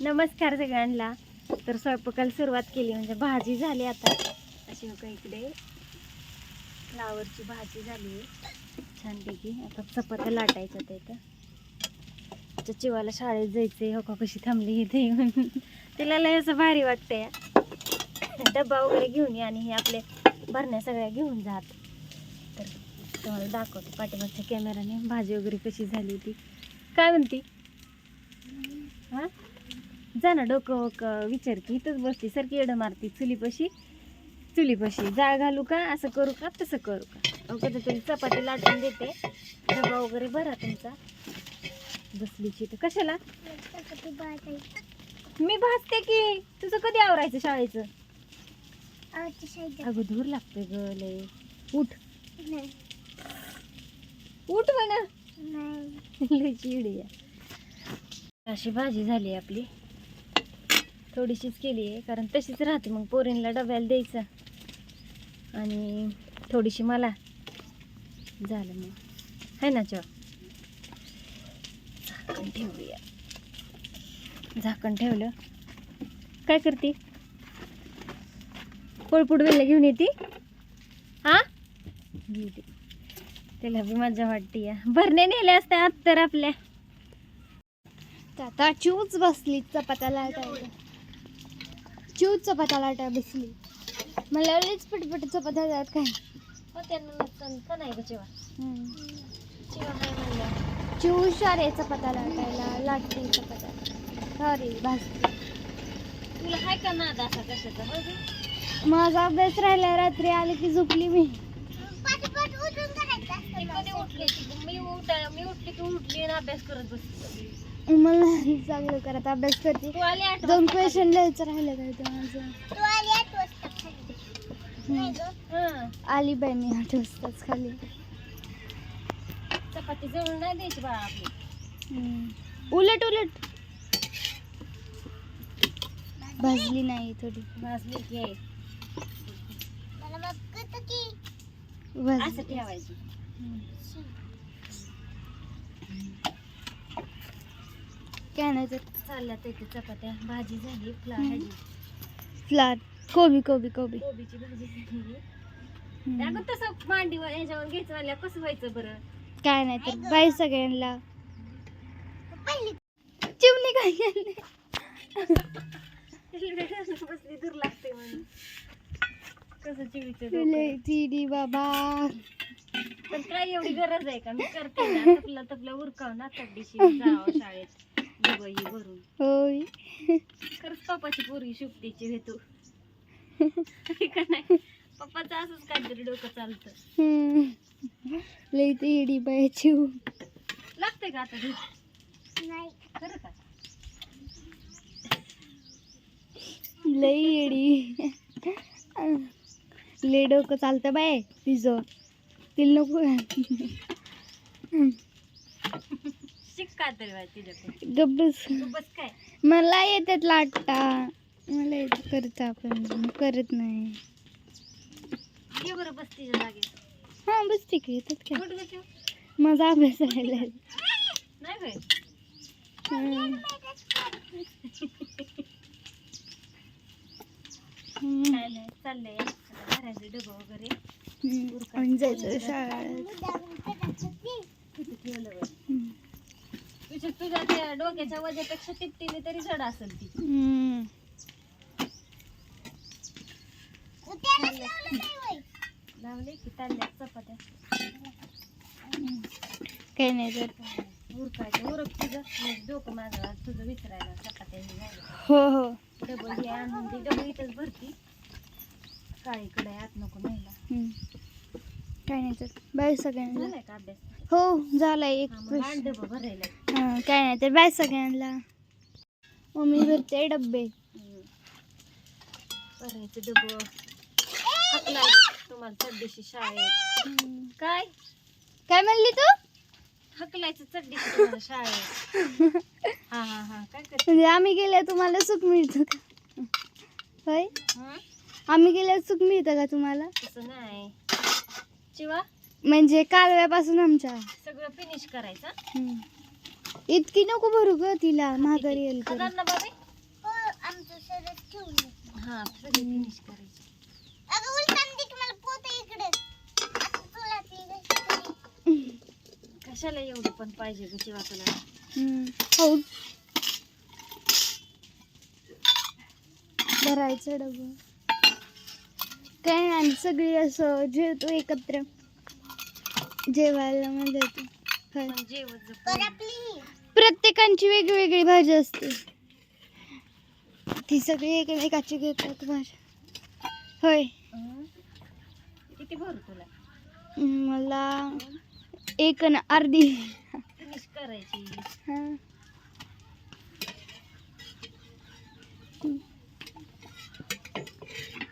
नमस्कार सगळ्यांना. तर स्वयंपाकाला सुरुवात केली म्हणजे भाजी झाली आता. अशी बघा इकडे. फ्लावरची भाजी झाली. छानपैकी. आता चपात्या लाटायच्या त्या इथं. त्या चिवाला शाळेत जायचं आहे हो का कशी थांबली इथे येऊन. तिला लय असं भारी वाटतंय. डब्बा वगैरे घेऊन ये आणि हे आपले भरण्या सगळ्या घेऊन जात. तर तुम्हाला दाखवते पाठीमागच्या कॅमेराने भाजी वगैरे कशी झाली ती काय म्हणती? हा? जा ना डोकं क- विचार की इथंच बसली सारखी एडं मारती चुलीपाशी चुलीपाशी. जाळ घालू का असं करू का तसं करू का? अहो कधीतरी चपाती लाटून देते. डबा वगैरे भरा तुमचा. बसलीची तर कशाला? मी भाजते की. तुझं कधी आवरायचं शाळेचं? अगं धूर लागते ग लय. उठ. उठ म्हणा. लय चिडी अशी भाजी झाली आपली. थोडीशीच केली आहे कारण तशीच राहते. मग पोरींला डब्याला द्यायचं. आणि थोडीशी मला झालं मग. आहे ना चॉ झाकण ठेवूया. झाकण ठेवलं. काय करते? पोळपुड वेळेला घेऊन येते? हा घेते त्याला बी मजा वाटते या. भरणे नेले असते आत तर आपल्या. आता चूच बसली चपात्या लाटायला. चिवच चपात्या लाटायला बसली. मला लईच पटपट चपात्या जात काय? हो त्यांना नसतं का नाही ग जेव्हा जेव्हा नाही म्हणलं. चिव हुशार आहे चपात्या लाटायला लाटते चपात्या. सॉरी भाजते. तुला हाय का नाद असा कशाचा? हो गं? माझा अभ्यास राहिला रात्री आले की झोपली मी. ती कधी उठली ती मी उठा मी उठली की उठली आणि अभ्यास करत बसली. मला चांगलं करत अभ्यास करते. तू आली आठ दोन क्वेश्चन लिहायचं राहिलं काय ते माझं. हं. आली बाई मी आठ वाजताच खाली. चपाती जवळ नाही द्यायची बाळा आपली. हम्म. उलट उलट. भाजली नाही थोडी. भाजली की. असं ठेवायची. काय नाही तर चालल्या इथे चपात्या. भाजी झाली फ्ला हम्म. भाजी. फ्लार. कोबी कोबी कोबी. कोबीची भाजी झाली. अगं तसं मांडीवर ह्याच्यावर घ्यायचं म्हणल्या कसं व्हायचं बरं? काय नाही तर बाई सगळ्यांना. चिमणी काय केली बसली दूर लागते म्हणून. कसं चिवीचं डोकं. तिडी बाबा. पण काय एवढी गरज आहे का? मी करते ना. तपला तपला उरकाव ना तड्डीशी जावं शाळेत. भरून. होय. खरंच पप्पाची पोरगी शुभतीची हे तू. आहे का नाही पप्पाचं असंच काहीतरी डोकं चालतं. हम्म. लय तिडी बाई चिव लागतंय का आता दूध? खरं का? लय येडी. लय डोकं चालतं बाय तिचं. तिला नको. शिक का तरी बाई तिच्याकडे गब्बस. तू बस काय? मला येतात लाटता मला येत करता पण मी करत नाही. ये बरं बस तिच्या जागी. हा बस ठीक आहे. येतात काय? कुठं? माझा अभ्यास राहिला नाही बाई. काय नाही चाललंय. डबं वगैरे. आणि जायचं शाळेत. तिथे ठेवलं बाई. तुझ्या तुझ्या त्या डोक्याच्या वजापेक्षा तिपटीने तरी जड असेल ती. हम्म. लावले की तांदळ्या चपात्या. काही नाही तर उरकायचं. उरक तुझं. मग डोकं माझं तुझं विसरायला चपात्या हे झालं. हो हो. डबल हे आणून ती डबल इथंच भरती. काळीकडे आत नको न्यायला. हम्म. काही नाही तर बाय सगळ्यांना. झालाय का अभ्यास? हो झालाय एक प्रश्न हा, काय नाही तर बाय सगळ्यांना. मम्मी भरते डब्बे. भरायचं तुम्हाला चड्डीशी शाळेत हम्म. काय? काय म्हणली तू? हकलायचं चड्डीशी तुम्हाला शाळेत हा हा हा काय करते? म्हणजे आम्ही गेल्या तुम्हाला सुख मिळतं का? होय? आम्ही गेल्यावर सुख मिळतं का तुम्हाला? तसं नाही. चिवा? म्हणजे कालव्यापासून आमच्या. सगळं फिनिश करायचं. हम्म. इतकी नको भरू ग तिला महागारी येईल तर ना बाबी ठेवलं हा सगळी फिनिश करायची. अगं उलटान दे मला पोत इकडे. तुला कशाला एवढं पण पाहिजे ग हो भरायचं डबं. काय नाही आणि सगळी असं जेवतो एकत्र. जेवायला मजा येते होय. पण जेवत जा. प्रत्येकांची वेगवेगळी भाजी असते ती सगळी एकमेकाची घेतात भाजी होय हं? किती भरू तुला मला एक न अर्धी फिनिश करायची हा.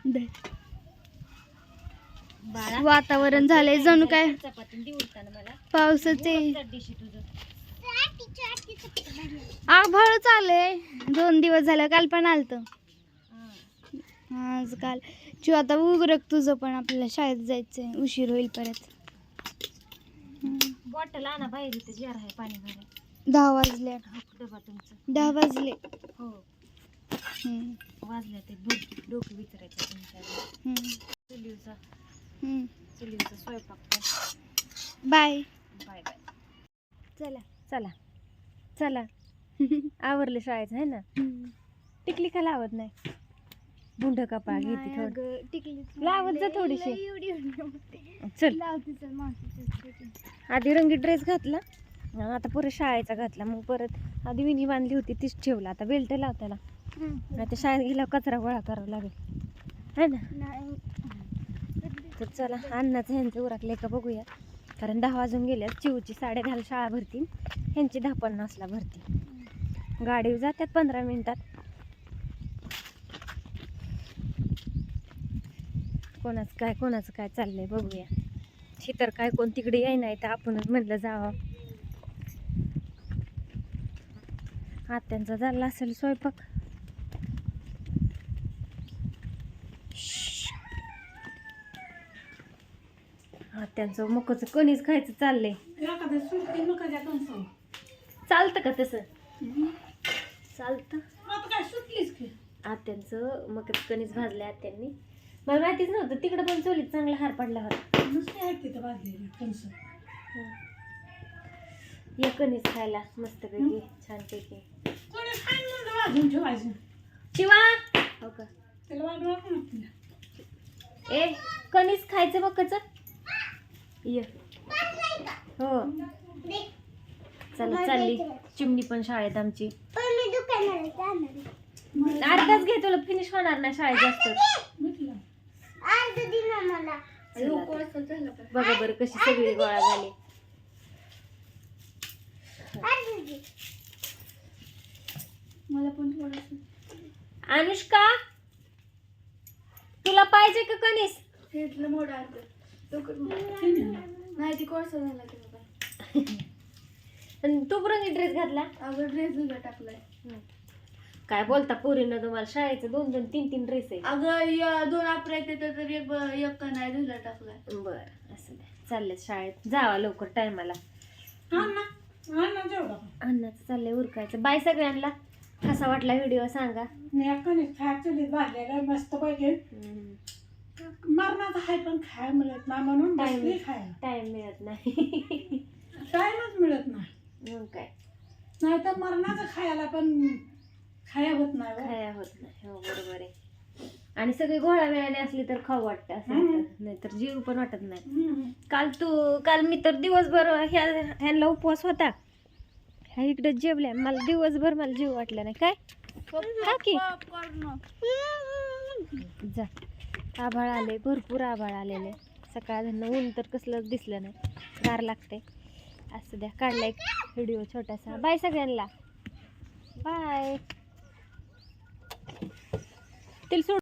दे. वातावरण झालंय. जणू काय पावसाचे. आभाळ आलंय दोन दिवस झालं काल पण आलत. हा. आज काल. चिव आता उगरक तुझं पण आपल्याला शाळेत जायचंय. उशीर होईल परत. बॉटल आणा बाहेर इथे जार आहे पाणी दहा वाजले. डबा तुमचा. दहा वाजले. हो. वाजल्या ते डोकं विचारायचं तुमच्या चुलीवचा स्वयंपाक बाय. Bye bye. चला. चला. चला. आवरले शाळेचं आहे ना. टिकली का लावत नाही? बुंड कपा घेते नाही थोडं. अगं, टिकलीच लावत जा थोडीशी. लई एवढी एवढी मोठी. चल. लावते चल मावशीच्या आधी रंगी ड्रेस घातला. आणि आता परत शाळेचा घातला. मग परत आधी विणी बांधली होती तीच ठेवला. आता बेल्ट लाव त्याला. आता शाळेत गेल्यावर कचरा गोळा करावा लागेल. है ना? नाही. तर चला अन्नाचं ह्यांचं उरकले का बघूया. कारण दहा वाजून गेल्या चिवची साडे दहाला शाळा भरती ह्यांची दहा पन्नासला भरती. गाडीवर जातात पंधरा मिनिटात. कोणाचं काय कोणाचं काय चाललंय बघूया. ही तर काय कोण तिकडे याय नाही तर आपणच म्हटलं जावं. आत्यांचा झाला असेल स्वयंपाक. आत्यांचं मकाचं कणीच खायचं चाललंय. चालतं का तसं? चालतं. आत्यांचं मकाचं कणीस भाजलं आत्यांनी. मला माहितीच नव्हतं तिकडं पण चोलीत चांगला हार पडला होता. ये कणीस खायला मस्तपैकी छानपैकी शिवा! हो का? ए कणीस खायचं मकाच ये. हो. चला चालली. चिमणी पण शाळेत आमची. अर्धाच घे तुला फिनिश होणार नाही शाळेत जास्त. बघा बरं कशी सगळी गोळा झाली. मला पण थोडस. अनुष्का तुला पाहिजे का कणीस? घेतलं मोठा नाही ती कोळसा झाला की बाबा. आणि तू रंगी ड्रेस घातला? अगं ड्रेस धुला टाकलाय. काय बोलता पोरीनं तुम्हाला? शाळेचं दोन दोन तीन तीन ड्रेस आहे अगं या दोन आपल्या येते तर एक एक नाही धुला टाकलाय. बर असं द्या. चालले शाळेत. जावा लवकर टायमाला. अन्नाचं चाललंय उरकायचं. बाय सगळ्यांना. कसा वाटला व्हिडिओ सांगा. मस्त पाहिजे मरणाचं हाय पण खाय मिळत नाही म्हणून बसली खायला. टाइम मिळत नाही. टाइमच मिळत नाही. मग काय? नाही तर मरणाचं खायला पण खाया होत नाही हो. खाया होत नाही. हो बरोबर आहे. आणि सगळी गोळा वेळाने असली तर खाऊ वाटतं असं हम्म. वाटतं. नाहीतर जीव पण वाटत नाही. हम्म. काल तू काल मी तर दिवसभर ह्या ह्यांना उपवास होता. ह्या इकडे जेवल्या. मला दिवसभर मला जीव वाटला नाही. काय? खा की? जा. आभाळ आले भरपूर आभाळ आलेले. सकाळ ऊन तर कसलं दिसलं नाही. गार लागते असं द्या काढला एक व्हिडिओ छोटासा. बाय सगळ्यांना. बाय. तिला सोड.